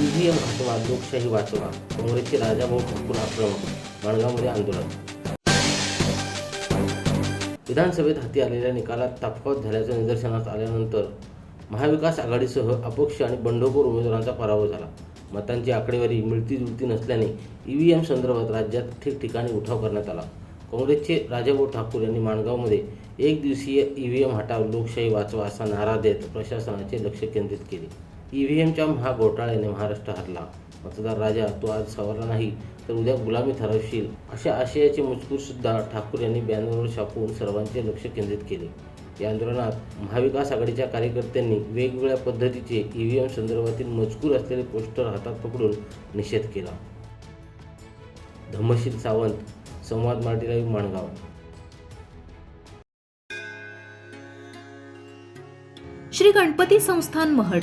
EVM हटवा लोकशाही वाचवा. काँग्रेसचे राजाभाऊ ठाकूर आक्रमक. माणगावमध्ये आंदोलन. विधानसभेत हाती आलेल्या निकालात तफावत झाल्याचं निदर्शनास आल्यानंतर महाविकास आघाडीसह अपक्ष आणि बंडखोर उमेदवारांचा पराभव झाला. मतांची आकडेवारी मिळती जुळती नसल्याने ईव्हीएम संदर्भात राज्यात ठिकठिकाणी उठाव करण्यात आला. काँग्रेसचे राजाभाऊ ठाकूर यांनी माणगावमध्ये एक दिवसीय ईव्हीएम हटाव लोकशाही वाचवा असा नारा देत प्रशासनाचे लक्ष केंद्रित केले. ईव्हीएमच्या महाघोटाळ्याने महाराष्ट्र हरला. मतदार राजा तो आज सवारला नाही तर उद्या गुलामी ठरवशील अशा आशयाचे मजकूर सुद्धा ठाकूर यांनी बॅनरवर छापून सर्वांचे लक्ष केंद्रित केले. या आंदोलनात महाविकास आघाडीच्या कार्यकर्त्यांनी वेगवेगळ्या पद्धतीचे ईव्हीएम संदर्भातील मजकूर असलेले पोस्टर हातात पकडून निषेध केला. धम्मशील सावंत संवाद मराठी लाईव्ह माणगाव. श्री गणपती संस्थान महड.